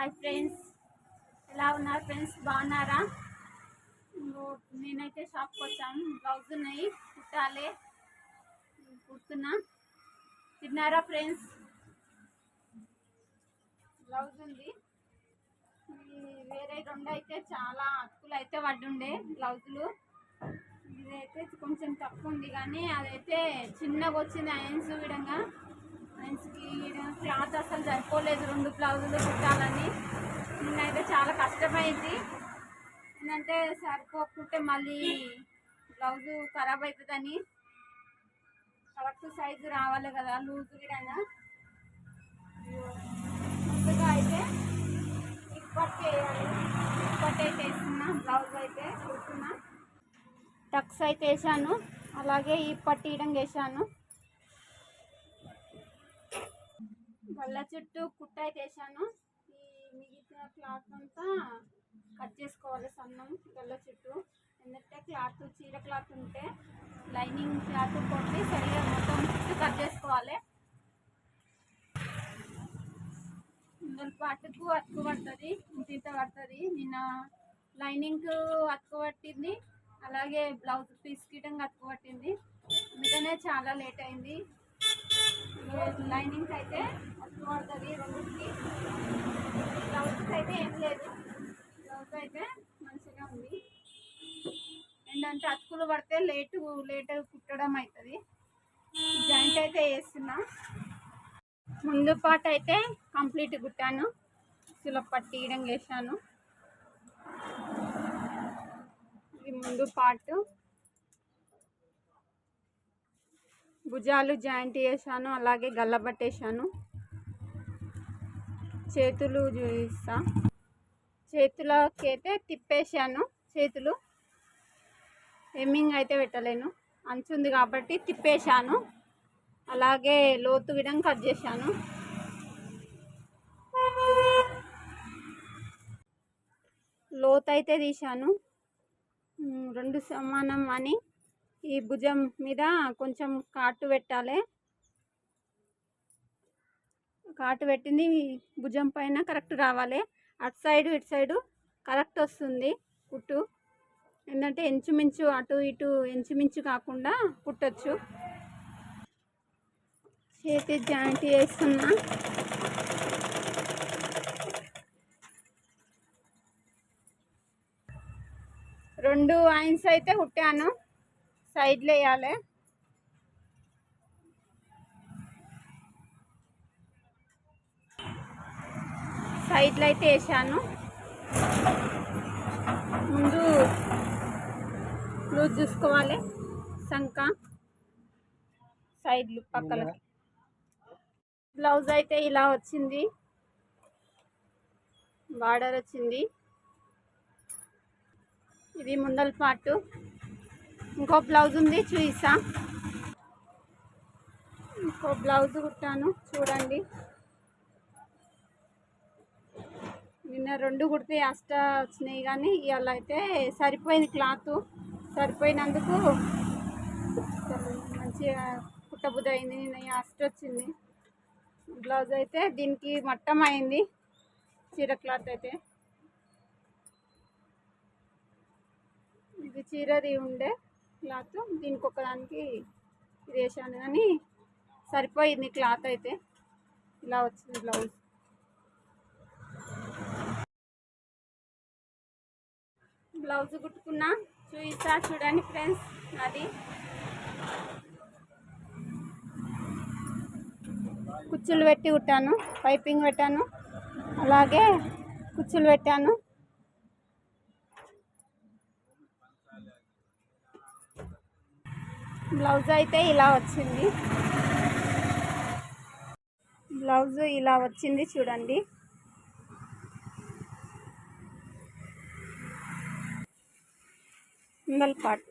Hi friends ఎలా ఉన్నారు friends బాగున్నారా? నేనైతే షాప్కి వచ్చాను. బ్లౌజ్ ఉన్నాయి కుట్టాలి. కుడుతున్నా. తిన్నారా ఫ్రెండ్స్ బ్లౌజ్ ఉంది. వేరే రెండు అయితే చాలా అతుకులు అయితే పడ్డుండే బ్లౌజులు. ఇదైతే కొంచెం తక్కువ ఉంది కానీ అదైతే చిన్నగా వచ్చింది అయన్స్ విధంగా అయన్స్కి క్లాత్ అసలు సరిపోలేదు. రెండు బ్లౌజులు కుట్టాలని. నిన్నైతే చాలా కష్టమైంది. ఏంటంటే సరిపోకుంటే మళ్ళీ బ్లౌజు ఖరాబ్ అవుతుందని కరెక్ట్ సైజు రావాలి కదా లూజ్ కూడా ముందుగా అయితే ఇప్పటి వేయాలి ఇప్పటి అయితే వేస్తున్నా బ్లౌజ్ అయితే కుడుతున్నా. టక్స్ అయితే వేసాను. అలాగే ఈ పట్టి ఇడం వేసాను. పళ్ళ చుట్టూ కుట్ట అయితే వేసాను. ఈ మిగిలిన క్లాత్ అంతా కట్ చేసుకోవాలి సన్నం గల్ల చుట్టూ. ఎందుకంటే క్లాత్ చీర క్లాత్ ఉంటే లైనింగ్ క్లాత్ కొట్టి సరిగా మొత్తం చుట్టూ కట్ చేసుకోవాలి. ఇందులో పాటుకు అతుకు పడుతుంది ఇంత ఇంత పడుతుంది. నిన్న లైనింగ్ అతుకు పట్టింది. అలాగే బ్లౌజ్ పీస్ గిటంగా అతుకు పట్టింది. అందుకనే చాలా లేట్ అయింది. లైనింగ్స్ అయితే వస్తూ పడుతుంది రెండింటికి బ్లౌజెస్ అయితే ఏం లేదు. బ్లౌజ్ అయితే మంచిగా ఉంది. ఏంటంటే అతుకులు పడితే లేటు లేట్ కుట్టడం అవుతుంది. జాయింట్ అయితే వేస్తున్నా. ముందు పాట అయితే కంప్లీట్ కుట్టాను. సులభ పట్టి వేసాను ఇది ముందు పార్ట్ భుజాలు జాయింట్ చేశాను అలాగే గల్లబట్టేసాను చేతులు చూపిస్తా. చేతులకి అయితే చేతులు. ఎమ్మింగ్ అయితే పెట్టలేను. అంచు ఉంది కాబట్టి తిప్పేశాను. అలాగే లోతు విధంగా కట్ చేశాను. లోతు అయితే తీశాను రెండు సమానం అని ఈ భుజం మీద కొంచెం కాటు పెట్టాలి. కాటు పెట్టింది భుజం పైన కరెక్ట్ రావాలి. అటు సైడు ఇటు సైడు కరెక్ట్ వస్తుంది కుట్టు. ఏంటంటే ఇంచుమించు అటు ఇటు ఇంచుమించు కాకుండా కుట్టచ్చు. చేతి జాయింట్ వేస్తున్నా. రెండు ఐన్స్ అయితే కుట్టాను. సైడ్లో వేయాలి సైడ్లో అయితే వేసాను. ముందు లూజ్ చూసుకోవాలి. సంక సైడ్లు పక్కలకి. బ్లౌజ్ అయితే ఇలా వచ్చింది. బార్డర్ వచ్చింది. ఇది ముందల పాటు. ఇంకో బ్లౌజ్ ఉంది చూసా ఇంకో బ్లౌజ్ కుట్టాను చూడండి. నిన్న రెండు కుడితే అష్ట వచ్చినాయి కానీ ఇవాళ అయితే సరిపోయింది క్లాత్. సరిపోయినందుకు మంచిగా కుట్టబుద్ధి అయింది నిన్న అష్ట వచ్చింది. బ్లౌజ్ అయితే దీనికి మట్టం అయింది చీర క్లాత్ అయితే. ఇది చీరది ఉండే. క్లాత్ దీనికి ఒకదానికి ఇది వేసాను కానీ సరిపోయింది క్లాత్ అయితే. ఇలా వచ్చింది బ్లౌజ్. బ్లౌజ్ కుట్టుకున్నా చూపిస్తా చూడండి ఫ్రెండ్స్ అది కుచ్చులు పెట్టి కుట్టాను పైపింగ్ పెట్టాను అలాగే కుచ్చులు పెట్టాను. బ్లౌజ్ అయితే ఇలా వచ్చింది. బ్లౌజ్ ఇలా వచ్చింది చూడండి. ముందల పాటు